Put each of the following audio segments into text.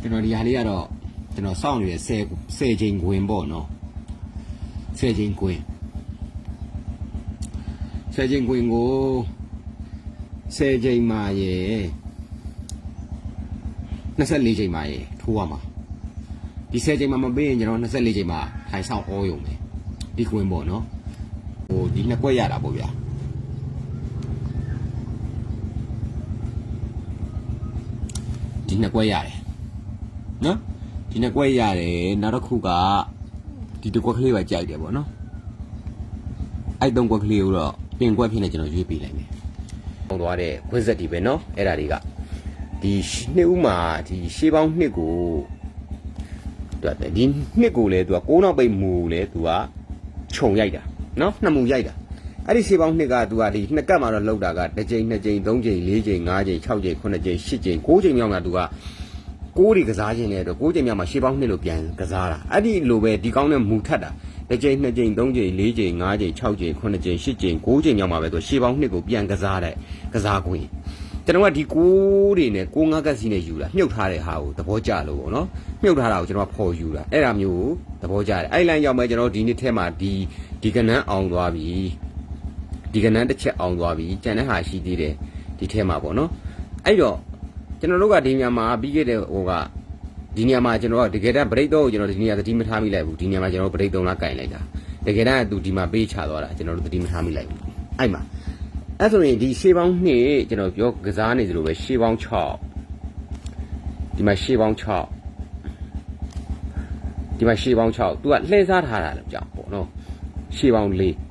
ကျွန်တော်ဒီဟာလေးကတော့ကျွန်တော်စောင့်နေတဲ့10 10ချိန်ခွင်ပေါ့နော်10ချိန်ခွင်10ချိန်ခွင်ကို10ချိန်မှာရေ24ချိန်မှာရေထိုးရမှာဒီ10ချိန်မှာမပေးရင်ကျွန်တော်24ချိန်မှာထိုင်ဆောင်ဩရုံပဲဒီခွင်ပေါ့နော်ဟိုဒီနှစ်ကွက်ရတာပေါ့ဗျာဒီနှစ်ကွက်ရတယ် နော်ဒီနှစ်ကွက်ရတယ်နောက်တစ်ခုကဒီတစ်ကွက်ကလေးပဲကြိုက်တယ်ပေါ့နော်အဲ့သုံးကွက်ကလေးကိုတော့ပင်ကွက်ဖြစ်နေကျွန်တော်ရွေးပေးလိုက်မယ်ပုံသွားတဲ့ခွင်းဆက်ဒီပဲနော်အဲ့ဒါတွေကဒီနှစ်ဦးမှာဒီရှေးပေါင်းနှစ်ကိုတွေ့တယ်ဒီနှစ်ကိုလေသူကကိုးနောက်ပိတ်မူလေသူကခြုံရိုက်တာနော်နှစ်မူရိုက်တာအဲ့ဒီရှေးပေါင်းနှစ်ကသူကဒီနှစ်ကတ်မှာတော့လောက်တာကတစ်ကြိမ်နှစ်ကြိမ်သုံးကြိမ်လေးကြိမ်ငါးကြိမ်၆ကြိမ်ခုနှစ်ကြိမ်ရှစ်ကြိမ်ကိုးကြိမ်မြောက်ကသူက ကိုးတွေကစားခြင်းတဲ့အတွက်ကိုးချိန်မြောက်မှာရှေးပေါင်းနှစ်လို့ပြန်ကစားတာအဲ့ဒီလိုပဲဒီကောင်းနဲ့မူထက်တာတစ်ကြိမ်နှစ်ကြိမ်သုံးကြိမ်လေးကြိမ်ငါးကြိမ်၆ကြိမ်ခုနှစ်ကြိမ်ရှစ်ကြိမ်ကိုးချိန်မြောက်မှာပဲသူရှေးပေါင်းနှစ်ကိုပြန်ကစားတဲ့ကစားခွင့်ကျွန်တော်ကဒီကိုးတွေနဲ့ကိုးငါးကက်စီနဲ့ယူတာမြုပ်ထားတဲ့ဟာကိုသဘောကျလို့ပေါ့နော်မြုပ်ထားတာကိုကျွန်တော်ကဖော်ယူတာအဲ့ဒါမျိုးကိုသဘောကျတယ်အဲ့လိုင်းရောက်မှကျွန်တော်ဒီနေ့ထဲမှာဒီဒီကနန်းအောင်သွားပြီဒီကနန်းတစ်ချက်အောင်သွားပြီကျန်တဲ့ဟာရှိသေးတယ်ဒီထဲမှာပေါ့နော်အဲ့တော့ ကျွန်တော်တို့ကဒီညမှာပြီးခဲ့တဲ့ဟိုကဒီညမှာကျွန်တော်ကတကယ်တမ်းဗရိတ်တော့ကိုကျွန်တော်ဒီညသတိမထားမိလိုက်ဘူးဒီညမှာကျွန်တော်ဗရိတ်သုံးလားကင်လိုက်တာတကယ်တမ်းကသူဒီမှာပေးချသွားတာကျွန်တော်တို့သတိမထားမိလိုက်ဘူးအဲ့မှာအဲ့ဆိုရင်ဒီရှေးပေါင်းနှစ်ကျွန်တော်ပြောကစားနေသလိုပဲရှေးပေါင်း6ဒီမှာရှေးပေါင်း6ဒီမှာရှေးပေါင်း6သူကလှည့်စားထားတာလို့ကြောက်ပေါ့နော်ရှေးပေါင်း4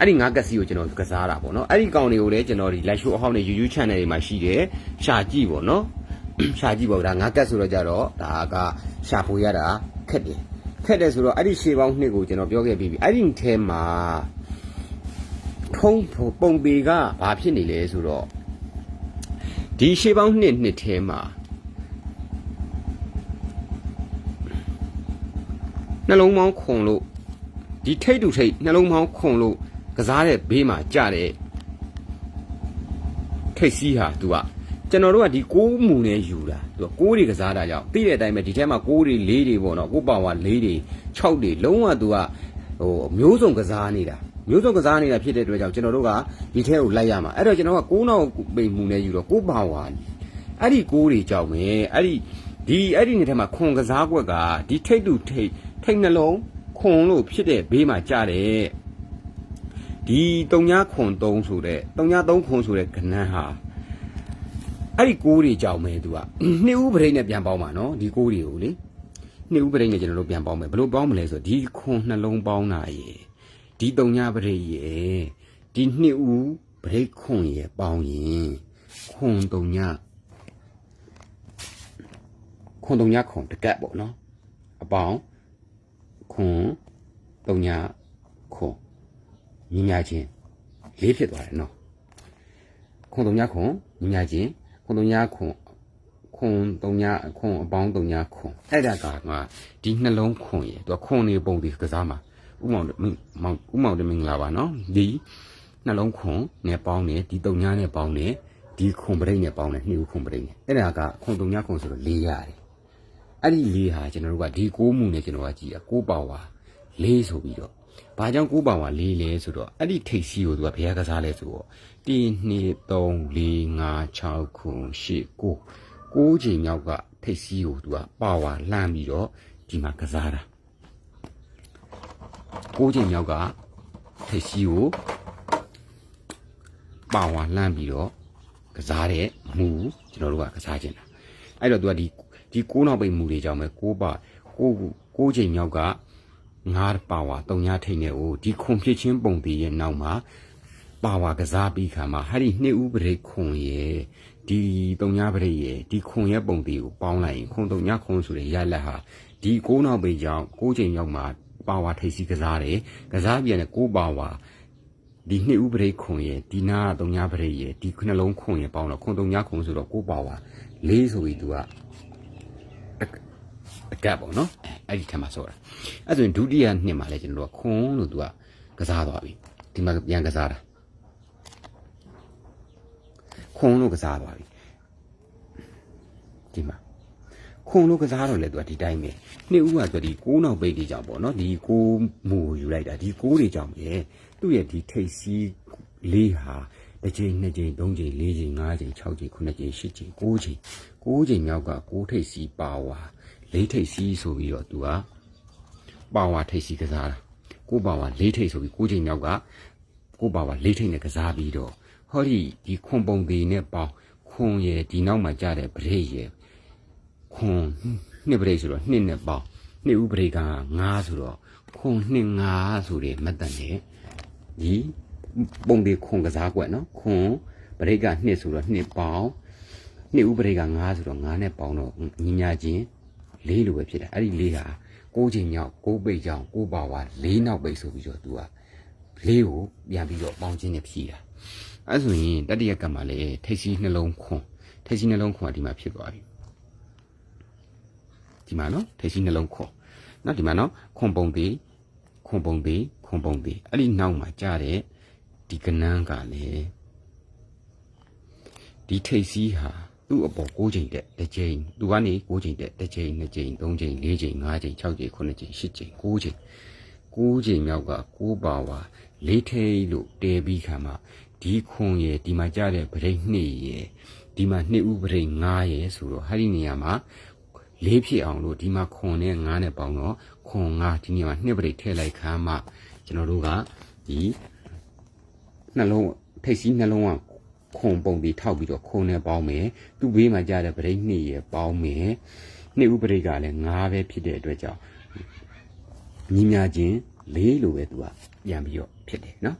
အဲ့ဒီငါးကက်စီကိုကျွန်တော်ကစားတာပေါ့နော်အဲ့ဒီကောင်တွေကိုလည်းကျွန်တော်ဒီ live show အဟောင်းတွေ YouTube channel တွေမှာရှိတယ်ရှာကြည့်ပေါ့နော်ရှာကြည့်ပေါ့ဒါငါးကက်ဆိုတော့ကြတော့ဒါကရှာဖွေရတာခက်တယ်ခက်တယ်ဆိုတော့အဲ့ဒီရှေးပေါင်းနှစ်ကိုကျွန်တော်ပြောခဲ့ပြီးပြီအဲ့ဒီထဲမှာထုံးပုံပေကဘာဖြစ်နေလဲဆိုတော့ဒီရှေးပေါင်းနှစ်နှစ်ထဲမှာနှလုံးပေါင်းခွန်လို့ဒီထိတ်တူထိတ်နှလုံးပေါင်းခွန်လို့ ကစားတဲ့ဘေးမှာကြတဲ့ထိတ်စီးဟာ तू ကကျွန်တော်တို့ကဒီကိုးမူနဲ့ယူတာသူကကိုးတွေကစားတာကြောင့်သိတဲ့အတိုင်းပဲဒီထဲမှာကိုးတွေလေးတွေပေါ့နော်ကိုးပါဝါလေးတွေ6တွေလုံးဝ तू ကဟိုမျိုးစုံကစားနေတာမျိုးစုံကစားနေတာဖြစ်တဲ့အတွက်ကြောင့်ကျွန်တော်တို့ကဒီထဲကိုလိုက်ရမှာအဲ့တော့ကျွန်တော်ကကိုးနောက်ပိန်မူနဲ့ယူတော့ကိုးပါဝါအဲ့ဒီကိုးတွေကြောင့်ပဲအဲ့ဒီဒီအဲ့ဒီနေထဲမှာခွန်ကစားကွက်ကဒီထိတ်တူထိတ်ထိတ်နှလုံးခွန်လို့ဖြစ်တဲ့ဘေးမှာကြားတယ် ဒီတုံညာခွန်3ဆိုတဲ့တုံညာ3ခွန်ဆိုတဲ့ကဏ္ဍဟာအဲ့ဒီကိုးတွေကြောင်မဲသူကနှစ်ဦးပရိတ်နဲ့ပြန်ပေါင်းပါနော်ဒီကိုးတွေကိုလေနှစ်ဦးပရိတ်နဲ့ကျွန်တော်တို့ပြန်ပေါင်းမယ်ဘယ်လိုပေါင်းမလဲဆိုတော့ဒီခွန်နှလုံးပေါင်းတာရေဒီတုံညာပရိတ်ရေဒီနှစ်ဦးပရိတ်ခွန်ရေပေါင်းရင်ခွန်တုံညာခွန်တုံညာခွန်တကက်ပေါ့နော်အပေါင်းခွန်တုံညာခွန် ညီညာချင်းလေးဖြစ်သွားတယ်နော်ခွန်တုံညာခွန်ညီညာချင်းခွန်တုံညာခွန်ခွန်တုံညာခွန်အပေါင်းတုံညာခွန်အဲ့ဒါကငါဒီနှလုံးခွန်ရေသူကခွန်နေပုံဒီကစားမှာဥမောင်မောင်ဥမောင်တမင်္ဂလာပါနော်ဒီနှလုံးခွန်နဲ့ပေါင်းနေဒီတုံညာနဲ့ပေါင်းနေဒီခွန်ပရိတ်နဲ့ပေါင်းနေနှီးဦးခွန်ပရိတ်နဲ့အဲ့ဒါကခွန်တုံညာခွန်ဆိုတော့၄ရတယ်အဲ့ဒီ၄ဟာကျွန်တော်တို့ကဒီ၉မှုနဲ့ကျွန်တော်ကကြည့်တာ၉ပါဝါ၄ဆိုပြီးတော့ ဘာကြောင့်၉ပါဝါ၄လဲဆိုတော့အဲ့ဒီထိတ်စီကိုသူကဘယ်ကစားလဲဆိုတော့1 2 3 4 5 6ခု8 9 9ချိန်မြောက်ကထိတ်စီးကိုသူကပါဝါလှမ်းပြီးတော့ဒီမှာကစားတာ9ချိန်မြောက်ကထိတ်စီးကိုပါဝါလှမ်းပြီးတော့ကစားတဲ့မူကျွန်တော်တို့ကကစားခြင်းတာအဲ့တော့သူကဒီဒီ9နောက်ပိတ်မူတွေကြောင့်ပဲ6ပါ6 9ချိန်မြောက်က 9ပါဝါ3ညထိတ်နေကိုဒီခွန်ဖြစ်ချင်းပုံတည်ရဲ့နောက်မှာပါဝါကစားပြီးခါမှာဟာဒီနှစ်ဦးပရိတ်ခွန်ရဲ့ဒီတုံညာပရိတ်ရဲ့ဒီခွန်ရဲ့ပုံသေးကိုပေါင်းလိုက်ရင်ခွန်တုံညာခွန်ဆိုတဲ့ရလက်ဟာဒီကိုးနောက်ပေကြောင့်ကိုးချိန်ရောက်မှာပါဝါထိပ်စီးကစားတယ်ကစားပြန်တဲ့ကိုးပါဝါဒီနှစ်ဦးပရိတ်ခွန်ရဲ့ဒီနာတုံညာပရိတ်ရဲ့ဒီနှလုံးခွန်ရဲ့ပေါင်းတော့ခွန်တုံညာခွန်ဆိုတော့ကိုးပါဝါလေးဆိုပြီးသူက အကပ်ပေါ့နော်အဲအဲ့ဒီထက်မှဆိုတာအဲ့ဆိုရင်ဒုတိယနှစ်မှာလဲကျွန်တော်တို့ကခွန်လို့သူကကစားသွားပြီဒီမှာပြန်ကစားတာခွန်လို့ကစားသွားပြီဒီမှာခွန်လို့ကစားတော့လေသူကဒီတိုင်းပဲနှစ်ဦးကဆိုဒီကိုးနောက်ပိတ်တွေကြောင့်ပေါ့နော်ဒီကိုးမူကိုယူလိုက်တာဒီကိုးတွေကြောင့်ပဲသူ့ရဲ့ဒီထိတ်စီးလေးဟာတစ်ချိန်နှစ်ချိန်သုံးချိန်လေးချိန်ငါးချိန်၆ချိန်ခုနှစ်ချိန်ရှစ်ချိန်ကိုးချိန်ကိုးချိန်မြောက်ကကိုးထိတ်စီးပါဝါ လေးထိတ်စီးဆိုပြီးတော့သူကပါဝါထိတ်စီးကစားတာကိုးပါဝါလေးထိတ်ဆိုပြီးကိုးချိန်မြောက်ကကိုးပါဝါလေးထိတ်နဲ့ကစားပြီးတော့ဟောဒီဒီခွန်ပုံသေးနဲ့ပေါင်းခွန်ရဲ့ဒီနောက်မှာကြတဲ့ဗရိတ်ရဲ့ခွန်နှစ်ပရိတ်ဆိုတော့နှစ်နဲ့ပေါင်းနှစ်ဥပရိတ်က9ဆိုတော့ခွန်နှစ်9ဆိုတဲ့မတ်တန်နဲ့ဒီပုံဒီခွန်ကစားကွက်နော်ခွန်ပရိတ်ကနှစ်ဆိုတော့နှစ်ပေါင်းနှစ်ဥပရိတ်က9ဆိုတော့9နဲ့ပေါင်းတော့ညီညာချင်း ၄လိုပဲဖြစ်တယ်အဲ့ဒီ၄ဟာ6ချိန်မြောက်6ပိတ်ကြောင်6ပါဝါ၄နောက်ပိတ်ဆိုပြီးတော့ तू ကလေးကိုပြန်ပြီးတော့ပေါင်းချင်းနဲ့ဖြီးတာအဲ့ဆိုရင်တတိယကံမှာလေထိတ်စီနှလုံးခွန်ထိတ်စီနှလုံးခွန်ကဒီမှာဖြစ်သွားပြီဒီမှာနော်ထိတ်စီနှလုံးခွန်နော်ဒီမှာနော်ခွန်ပုံသေးခွန်ပုံသေးခွန်ပုံသေးအဲ့ဒီနောက်မှာကြားတဲ့ဒီကနန်းကလည်းဒီထိတ်စီဟာ သူ့အပေါ်6ချိန်တက်တစ်ချိန်သူကနေ6ချိန်တက်တစ်ချိန်နှစ်ချိန်သုံးချိန်လေးချိန်ငါးချိန်6ချိန်9ချိန်10ချိန်9ချိန်9ချိန်မြောက်က6ပါဝါလေးထိတ်လို့တဲပြီးခါမှာဒီခွန်ရဲ့ဒီမှာကြားတဲ့ဗရိတ်နှစ်ရဲ့ဒီမှာနှစ်ဥပရိတ်9ရဲ့ဆိုတော့ဟာဒီနေရာမှာလေးဖြစ်အောင်လို့ဒီမှာခွန်နဲ့ငါးနဲ့ပေါင်းတော့ခွန်ငါးဒီနေရာမှာနှစ်ပရိတ်ထည့်လိုက်ခါမှကျွန်တော်တို့ကဒီနှလုံးထိတ်စီးနှလုံးက ခွန်ပုံပြီးထောက်ပြီးတော့ခွန်နဲ့ပေါင်းမယ်သူ့ဘေးမှာကြားတဲ့ပရိတ်နှစ်ရပေါင်းမယ်နှစ်ဥပရိတ်ကလည်းငါးပဲဖြစ်တဲ့အတွက်ကြောင့်ညီမြချင်းလေးလိုပဲသူကပြန်ပြီးတော့ဖြစ်တယ်နော်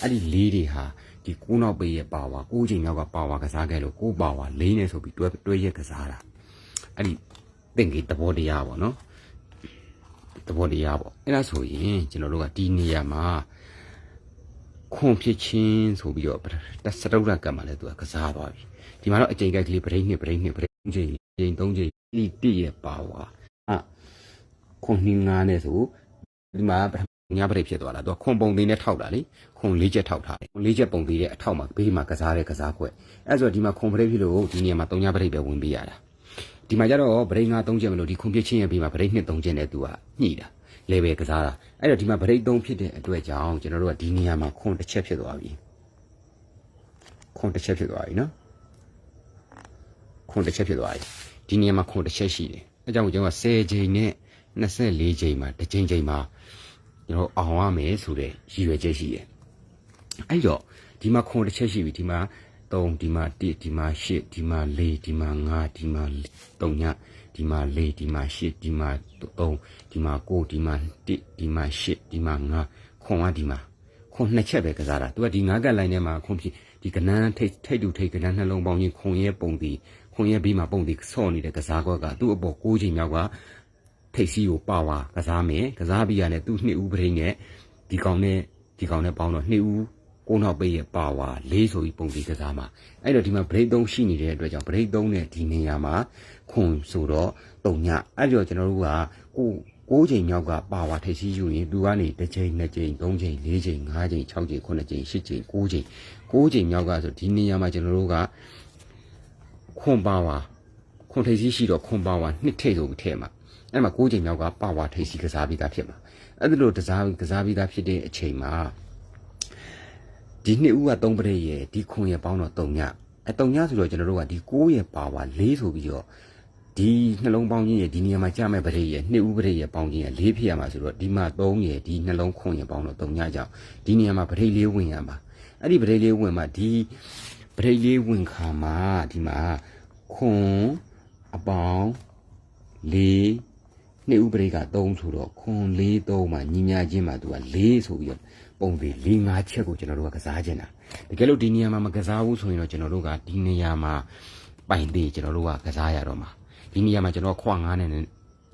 အဲ့ဒီလေးတွေဟာဒီကိုးနောက်ပေရဲ့ပါဝါကိုးချိန်နောက်ကပါဝါကစားခဲ့လို့ကိုးပါဝါလေးနဲ့ဆိုပြီးတွဲတွဲရက်ကစားတာအဲ့ဒီသင်္ကေတသဘောတရားပေါ့နော်သဘောတရားပေါ့အဲ့ဒါဆိုရင်ကျွန်တော်တို့ကဒီနေရာမှာ ခွန်ဖြစ်ချင်းဆိုပြီးတော့တစတုဒ္ဒကံမှာလည်းသူကကစားသွားပြီဒီမှာတော့အချိန်ကြိုက်ကလေးဗရိတ်နှစ်ဗရိတ်နှစ်ဗရိတ်ချိန်ချိန်သုံးချိန်ဒီတည့်ရဲ့ပါဝါအခွန်နှင်းငါးနဲ့ဆိုဒီမှာပထမညာပရိတ်ဖြစ်သွားတာသူကခွန်ပုံသေးနဲ့ထောက်တာလေခွန်လေးချက်ထောက်ထားတယ်ခွန်လေးချက်ပုံသေးတဲ့အထောက်မှာဘေးမှာကစားတဲ့ကစားခွက်အဲ့ဆိုဒီမှာခွန်ပရိတ်ဖြစ်လို့ဒီနေရာမှာသုံးညာပရိတ်ပဲဝင်ပေးရတာဒီမှာကျတော့ဗရိတ်ငါ3ချက်မလို့ဒီခွန်ပြစ်ချင်းရဲ့ပြီးမှာဗရိတ်2 3ချက်နဲ့သူကညှိတာ လေပဲကစားတာအဲ့တော့ဒီမှာဗရိတ်3ဖြစ်တဲ့အတွက်ကြောင့်ကျွန်တော်တို့ကဒီနေရာမှာခွန်တစ်ချက်ဖြစ်သွားပြီခွန်တစ်ချက်ဖြစ်သွားပြီနော်ခွန်တစ်ချက်ဖြစ်သွားပြီဒီနေရာမှာခွန်တစ်ချက်ရှိတယ်အဲကြောင့်ကျွန်တော်က10ချိန်နဲ့24ချိန်မှာတစ်ချိန်ချိန်မှာကျွန်တော်အောင်ရမယ်ဆိုတဲ့ရည်ရွယ်ချက်ရှိတယ်အဲ့တော့ဒီမှာခွန်တစ်ချက်ရှိပြီဒီမှာ3ဒီမှာ1ဒီမှာ8ဒီမှာ4ဒီမှာ5ဒီမှာ3ည ဒီမှာ4ဒီမှာ8ဒီမှာ3ဒီမှာ9ဒီမှာ1ဒီမှာ8ဒီမှာ5ခွန်ကဒီမှာခွန်နှစ်ချက်ပဲကစားတာသူကဒီ၅ကက်လိုင်းထဲမှာခွန်ဖြစ်ဒီကနန်းထိတ်ထိတ်တူထိတ်ကနန်းနှလုံးပေါင်းချင်းခွန်ရဲ့ပုံတီခွန်ရဲ့ဘေးမှာပုံတီဆော့နေတဲ့ကစားကွက်ကသူ့အပေါ်၉ချိန်မြောက်ကထိတ်စီးကိုပါဝါကစားမယ်ကစားပြီးရတယ်သူ့နှစ်ဦးပရိနဲ့ဒီကောင်နဲ့ဒီကောင်နဲ့ပေါင်းတော့နှစ်ဦး ကိုနောက်ပေးရဲ့ပါဝါလေးဆိုပြီးပုံပြီးကစားမှာအဲ့တော့ဒီမှာ break 3ရှိနေတဲ့အတွက်ကြောင့် break 3နဲ့ဒီနေရာမှာခွန်ဆိုတော့တုံညအဲ့တော့ကျွန်တော်တို့ကကိုကိုးချိန်မြောက်ကပါဝါထိပ်စီးယူရင်သူကနေတစ်ချိန်နှစ်ချိန်သုံးချိန်လေးချိန်ငါးချိန်၆ချိန်ခုနှစ်ချိန်ရှစ်ချိန်ကိုးချိန်ကိုးချိန်မြောက်ကဆိုဒီနေရာမှာကျွန်တော်တို့ကခွန်ပါဝါခွန်ထိပ်စီးရှိတော့ခွန်ပါဝါနှစ်ထိပ်ဆိုပြီးထဲမှာအဲ့မှာကိုးချိန်မြောက်ကပါဝါထိပ်စီးကစားပြီးသားဖြစ်မှာအဲ့ဒါလို့ကစားကစားပြီးသားဖြစ်တဲ့အချိန်မှာ ဒီနှစ်ဦးက3ပရိတ်ရယ်ဒီခွန်ရယ်ပေါင်းတော့3ညအဲ3ညဆိုတော့ကျွန်တော်တို့ကဒီ6ရယ်ပါဝါ4ဆိုပြီးတော့ဒီနှလုံးပေါင်းခြင်းရယ်ဒီနေရာမှာကြာမဲ့ပရိတ်ရယ်နှစ်ဦးပရိတ်ရယ်ပေါင်းခြင်းရယ်4ဖြစ်ရမှာဆိုတော့ဒီမှာ3ရယ်ဒီနှလုံးခွန်ရယ်ပေါင်းတော့3ညကြောင်ဒီနေရာမှာပရိတ်လေးဝင်ရမှာအဲ့ဒီပရိတ်လေးဝင်မှာဒီပရိတ်လေးဝင်ခါမှာဒီမှာခွန်အပေါင်း4နှစ်ဥပရိက3ဆိုတော့ခွန်4 3မှာညီညာချင်းမှာသူက4ဆိုပြီးတော့ ပုံသေး4 5ချက်ကိုကျွန်တော်တို့ကကစားခြင်းတာတကယ်လို့ဒီနေရာမှာမကစားဘူးဆိုရင်တော့ကျွန်တော်တို့ကဒီနေရာမှာပိုင်သေးကျွန်တော်တို့ကကစားရတော့မှာဒီနေရာမှာကျွန်တော်ခွာ9နဲ့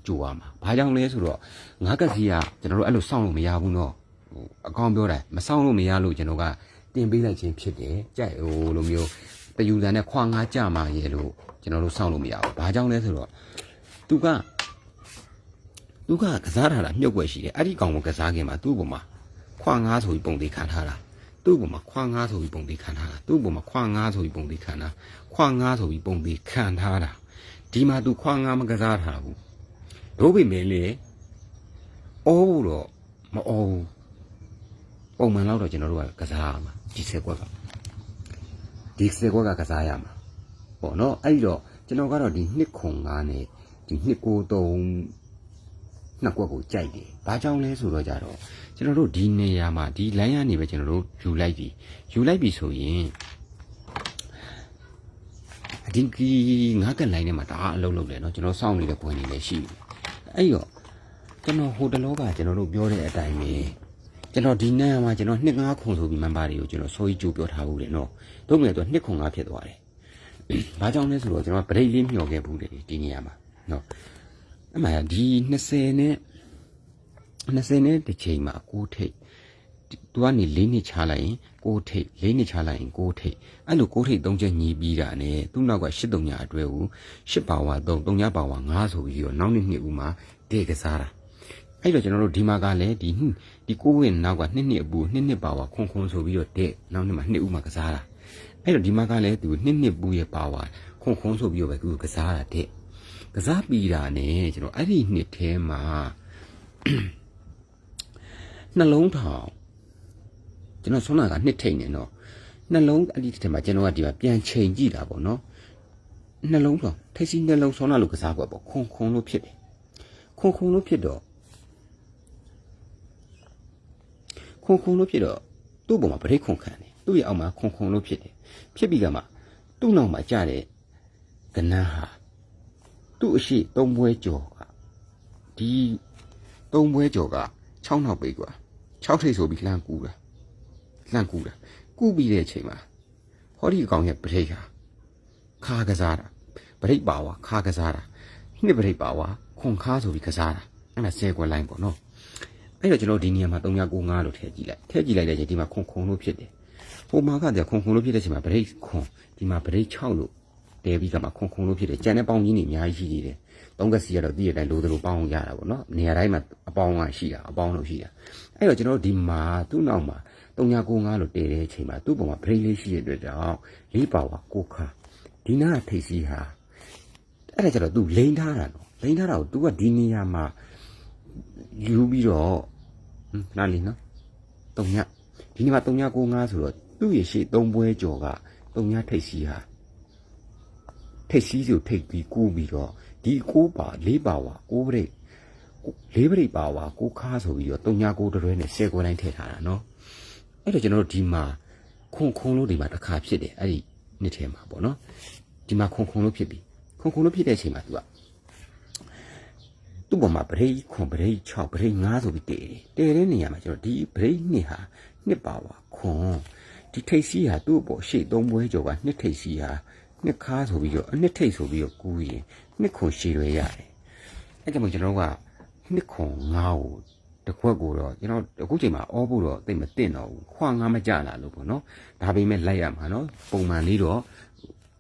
ကြိုရမှာဘာကြောင့်လဲဆိုတော့ငါးကစီကကျွန်တော်တို့အဲ့လိုစောင့်လို့မရဘူးနော်ဟိုအကောင်ပြောတယ်မစောင့်လို့မရလို့ကျွန်တော်ကတင်ပေးလိုက်ခြင်းဖြစ်တယ်ကြိုက်ဟိုလိုမျိုးတယူတန်နဲ့ခွာ9ကြမှာရဲ့လို့ကျွန်တော်တို့စောင့်လို့မရဘူးဘာကြောင့်လဲဆိုတော့သူကသူကကစားထားတာမြုပ်ွက်ရှိတယ်အဲ့ဒီကောင်ကိုကစားခင်မှာသူ့ဘုံမှာ ခွာငားဆိုပြီးပုံသေးခံထားတာသူ့ဘုံမှာခွာငားဆိုပြီးပုံသေးခံထားတာသူ့ဘုံမှာခွာငားဆိုပြီးပုံသေးခံတာခွာငားဆိုပြီးပုံသေးခံထားတာဒီမှာ तू ခွာငါမကစားထားဘူးတို့ပြီမဲလေအောဘူးတော့မအောဘူးပုံမှန်တော့ကျွန်တော်တို့ကကစားရမှာဒီဆက်ကွက်ကဒီဆက်ကွက်ကကစားရမှာပေါ့နော်အဲ့ဒီတော့ကျွန်တော်ကတော့ဒီနှစ်ခုငါနဲ့ဒီနှစ်ကိုသုံး နှစ်ကွက်ကိုကြိုက်တယ်။ဘာကြောင့်လဲဆိုတော့ကြတော့ကျွန်တော်တို့ဒီနေရာမှာဒီ line ကနေပဲကျွန်တော်တို့ယူလိုက်ပြီ။ယူလိုက်ပြီဆိုရင်အဒီကငါးကက် line ထဲမှာဒါအလုံးလုံးတယ်နော်ကျွန်တော်စောင့်နေတဲ့ပုံတွေလည်းရှိတယ်။အဲ့တော့ကျွန်တော်ဟိုတလောကကျွန်တော်တို့ပြောတဲ့အတိုင်းပဲကျွန်တော်ဒီနေ့မှာကျွန်တော်နှစ်ငါးခုဆိုပြီး member တွေကိုကျွန်တော်စိုးရိမ်ကြိုးပြောထားဘူးလေနော်။တို့မြန်တော့နှစ်ခုငါးဖြစ်သွားတယ်။ဘာကြောင့်လဲဆိုတော့ကျွန်တော်ဗရိတ်လေးမျှော်ခဲ့ဘူးလေဒီနေရာမှာနော်။ အဲ့မှာဒီ20နဲ့20နဲ့တစ်ချိန်မှာကိုထိတ်သူကနေ၄နှစ်ချလိုက်ရင်6ထိပ်၄နှစ်ချလိုက်ရင်6ထိပ်အဲ့လို6ထိပ်၃ချက်ညီးပြီးတာ ਨੇ သူ့နောက်က၈တုံညာအတွဲကို၈ပါဝါ3တုံညာပါဝါ9ဆိုပြီးတော့နောက်နှစ်နှစ်ဦးမှာတည့်ကစားတာအဲ့တော့ကျွန်တော်တို့ဒီမှာကလည်းဒီဒီကိုဝင်နောက်ကနှစ်နှစ်အပူနှစ်နှစ်ပါဝါခွန်ခွန်ဆိုပြီးတော့တည့်နောက်နှစ်မှာနှစ်ဦးမှာကစားတာအဲ့တော့ဒီမှာကလည်းသူနှစ်နှစ်ပူရဲ့ပါဝါခွန်ခွန်ဆိုပြီးတော့ပဲသူကစားတာတဲ့ ကစားပြီးတာ ਨੇ ကျွန်တော်အဲ့ဒီနှစ်ထဲမှာနှလုံးထောင်ကျွန်တော်ဆွမ်းနာကနှစ်ထိန်နေတော့နှလုံးအဲ့ဒီထဲမှာကျွန်တော်ကဒီမှာပြန်ချိန်ကြည့်တာပေါ့နော်နှလုံးတော့ထိတ်စီနှလုံးဆွမ်းနာလို့ကစားကွက်ပေါ့ခွန်ခွန်လို့ဖြစ်တယ်ခွန်ခွန်လို့ဖြစ်တော့ခွန်ခွန်လို့ဖြစ်တော့သူ့ဘုံမှာဗရိတ်ခွန်ခံတယ်သူ့ရဲ့အောက်မှာခွန်ခွန်လို့ဖြစ်တယ်ဖြစ်ပြီးကမှသူ့နောက်မှာကြတဲ့ကနန်းဟာ သူ့အရှိသုံးပွဲကျော်ကဒီသုံးပွဲကျော်က6နောက်ပိတ်ကွာ6ထိပ်ဆိုပြီးလှမ်းကူတာလှန့်ကူတာကူပြီးတဲ့အချိန်မှာဟောဒီကောင်ရဲ့ပရိတ်ဟာခါကစားတာပရိတ်ပါဝါခါကစားတာနှစ်ပရိတ်ပါဝါခွန်ခါဆိုပြီးကစားတာအဲ့ဒါဆဲကွက်လိုင်းပေါ့နော်အဲ့တော့ကျွန်တော်ဒီနေရာမှာ3995လို့ထည့်ကြည့်လိုက်ထည့်ကြည့်လိုက်တဲ့ချိန်ဒီမှာခွန်ခွန်လို့ဖြစ်တယ်ဟိုမှာကတည်းကခွန်ခွန်လို့ဖြစ်တဲ့ချိန်မှာပရိတ်ခွန်ဒီမှာပရိတ်6လို့ တဲပြီးကမှခွန်ခွန်လို့ဖြစ်တယ်ကြံတဲ့ပေါင်းကြီးနေအများကြီးရှိသေးတယ်သုံးကစီကတော့တည့်ရတိုင်းလိုသလိုပေါင်းရတာပေါ့နော်နေရာတိုင်းမှာအပေါင်းကရှိတာအပေါင်းလို့ရှိတာအဲ့တော့ကျွန်တော်ဒီမှာသူ့နောက်မှာ3995လို့တည်တဲ့အချိန်မှာသူ့ပုံမှာ brain လေးရှိတဲ့အတွက်ကြောင့်လေးပါဝါကိုခါဒီနာထိတ်စီဟာအဲ့ဒါကြတော့ तू လိန်ထားတာနော်လိန်ထားတာကို तू ကဒီနေရာမှာယူပြီးတော့ဟမ်နားလီနော်တုံညဒီနေ့မှာ3995ဆိုတော့သူ့ရဲ့ရှေ့သုံးပွဲကျော်ကတုံညထိတ်စီဟာ ထိတ်စီဆိုထိတ်ပြီးကူးပြီးတော့ဒီကိုးပါလေးပါဝါကိုးပရိတ်လေးပရိတ်ပါဝါကိုခါဆိုပြီးတော့39တရွဲနဲ့10ကိုတိုင်းထည့်ထားတာနော်အဲ့တော့ကျွန်တော်တို့ဒီမှာခွန်ခွန်လို့ဒီမှာတစ်ခါဖြစ်တယ်အဲ့ဒီနှစ်ထဲမှာပေါ့နော်ဒီမှာခွန်ခွန်လို့ဖြစ်ပြီခွန်ခွန်လို့ဖြစ်တဲ့အချိန်မှာ तू ကသူ့ပေါ်မှာဗရိတ်ခွန်ဗရိတ်6ဗရိတ်9ဆိုပြီးတည်တယ်တည်တဲ့နေရာမှာကျွန်တော်ဒီဗရိတ်နှစ်ဟာနှစ်ပါဝါခွန်ဒီထိတ်စီးဟာသူ့အပေါ်ရှေ့သုံးပွဲကျော်ကနှစ်ထိတ်စီးဟာ နှစ်ခါဆိုပြီးတော့အနှစ်ထိတ်ဆိုပြီးတော့ကူးရင်နှစ်ခွန်ရှည်ရွယ်ရတယ်အဲ့ကြောင့်မို့ကျွန်တော်တို့ကနှစ်ခွန်9ကိုတခွက်ကိုတော့ကျွန်တော်အခုချိန်မှာအောဖို့တော့သိမသိတော့ဘူးခွာငါမကြလာလို့ပေါ့နော်ဒါပေမဲ့လိုက်ရမှာနော်ပုံမှန်လေးတော့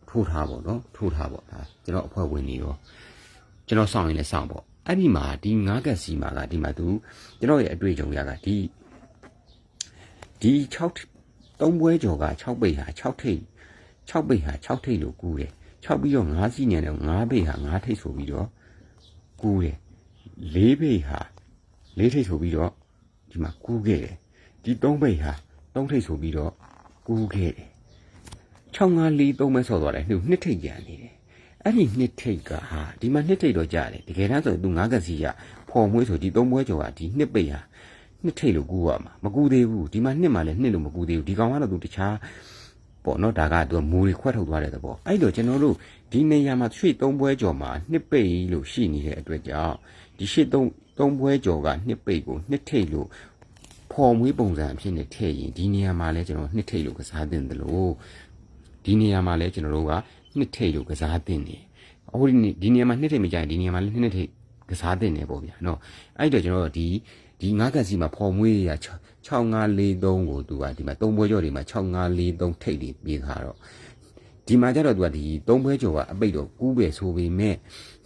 ထိုးထားပေါ့နော်ထိုးထားပေါ့ဒါကျွန်တော်အဖွဲ့ဝင်နေတော့ကျွန်တော်စောင့်ရင်လည်းစောင့်ပေါ့အဲ့ဒီမှာဒီငါးကက်စီမှာကဒီမှာသူကျွန်တော်ရဲ့အတွေ့အကြုံရကဒီဒီ6သုံးပွဲကျော်က6ပိတ်ဟာ6ထိပ် 6ပိတ်ဟာ6ထိပ်လို့ကူးတယ်6ပြီးတော့9စီးနေတယ်9ပိတ်ဟာ9ထိပ်ဆိုပြီးတော့ကူးတယ်4ပိတ်ဟာလေးထိပ်ဆိုပြီးတော့ဒီမှာကူးခဲ့တယ်ဒီသုံးပိတ်ဟာသုံးထိပ်ဆိုပြီးတော့ကူးခဲ့တယ်6543မဲဆော်သွားတယ်နှစ်နှစ်ထိပ်ကြံနေတယ်အဲ့ဒီနှစ်ထိပ်ကဟာဒီမှာနှစ်ထိပ်တော့ကြတယ်တကယ်တမ်းဆိုသူငါးကစီကဖော်မွေးဆိုဒီသုံးပွဲကျော်ကဒီနှစ်ပိတ်ဟာနှစ်ထိပ်လို့ကူးရမှာမကူးသေးဘူးဒီမှာနှစ်မှာလည်းနှစ်လို့မကူးသေးဘူးဒီကောင်ကတော့သူတခြား ပေါ့နော်ဒါကသူကမူတွေခွက်ထုတ်သွားတဲ့သဘောအဲ့တော့ကျွန်တော်တို့ဒီနေရာမှာရွှေသုံးပွဲကျော်မှာနှစ်ပိတ်လို့ရှိနေတဲ့အတွက်ကြောင့်ဒီရှစ်သုံးသုံးပွဲကျော်ကနှစ်ပိတ်ကိုနှစ်ထိပ်လို့ဖော်မွေးပုံစံအဖြစ်နဲ့ထည့်ရင်ဒီနေရာမှာလဲကျွန်တော်နှစ်ထိပ်လို့ကစားတင်တယ်လို့ဒီနေရာမှာလဲကျွန်တော်တို့ကနှစ်ထိပ်လို့ကစားတင်တယ်အခုဒီဒီနေရာမှာနှစ်ထိပ်မကြရင်ဒီနေရာမှာလည်းနှစ်ထိပ်ကစားတင်တယ်ပေါ့ဗျာနော်အဲ့တော့ကျွန်တော်တို့ဒီ ဒီငါးကစီမှာဖော်မွေးရ6543ကိုသူကဒီမှာသုံးပွဲကျော်တွေမှာ6543ထိပ်တွေပြေးထားတော့ဒီမှာကျတော့သူကဒီသုံးပွဲကျော်ကအပိတ်တော့ကူးပဲဆိုပေမဲ့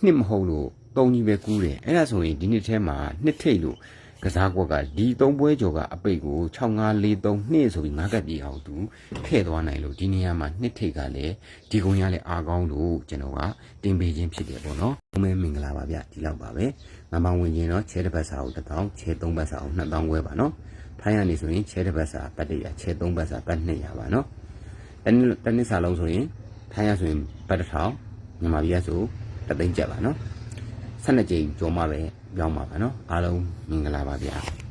နှစ်မဟုတ်လို့တုံးကြီးပဲကူးတယ်အဲ့ဒါဆိုရင်ဒီနှစ်ထဲမှာနှစ်ထိပ်လို့ ကကစားကွက်ကဒီသုံးပွဲကျော်ကအပိတ်ကို6543နှစ်ဆိုပြီးငါးကပ်ပြေအောင်သူထည့်သွားနိုင်လို့ဒီနေရာမှာနှစ်ထိတ်ကလည်းဒီကုန်းရလည်းအားကောင်းလို့ကျွန်တော်ကတင်ပေးခြင်းဖြစ်တယ်ပေါ့နော်။ဘုမဲမင်္ဂလာပါဗျဒီလောက်ပါပဲ။ငါမဝင်ရင်တော့ချဲတစ်ပတ်စာကို1000ချဲ3ပတ်စာကို2000ခွဲပါနော်။ထိုင်းရနေဆိုရင်ချဲတစ်ပတ်စာပတ်100ချဲ3ပတ်စာပတ်200ပါနော်။တနည်းတနည်းစာလုံးဆိုရင်ထိုင်းရဆိုရင်ပတ်1000မြန်မာပြည်ရဆိုတသိန်းကျပ်ပါနော်။12ကြိမ်ကျော်မှပဲ ပြောင်းပါပါနော်အားလုံးမင်္ဂလာပါဗျာ